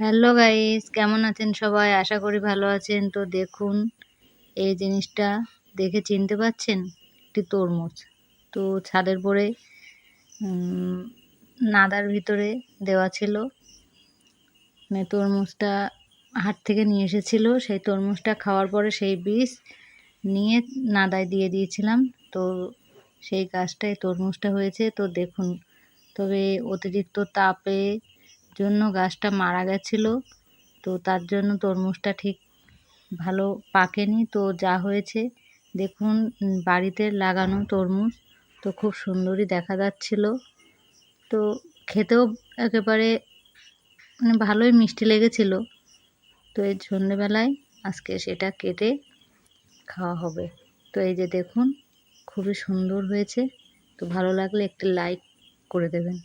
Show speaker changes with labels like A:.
A: Hello guys কেমন আছেন সবাই? আশা করি ভালো আছেন। তো দেখুন, এই জিনিসটা দেখে চিনতে পাচ্ছেন? একটি তরমুজ। তো ছাদের পরে নাদার ভিতরে দেওয়া ছিল। মানে তরমুজটা হাট থেকে নিয়ে এসেছিল। সেই তরমুজটা খাওয়ার পরে সেই বীজ নিয়ে নাদায় দিয়ে দিয়েছিলাম। তো সেই গাছটায় তরমুজটা হয়েছে। তো দেখুন, তবে অতিরিক্ত তাপে জন্য গাছটা মারা গেছিল। তো তার জন্য তরমুজটা ঠিক ভালো পাকেনি। তো যা হয়েছে, দেখুন বাড়িতে লাগানো তরমুজ তো খুব সুন্দরই দেখা যাচ্ছিল। তো খেতেও একেবারে মানে ভালোই মিষ্টি লেগেছিল। তো এই সন্ধেবেলায় আজকে সেটা কেটে খাওয়া হবে। তো এই যে দেখুন, খুবই সুন্দর হয়েছে। তো ভালো লাগলে একটি লাইক করে দেবেন।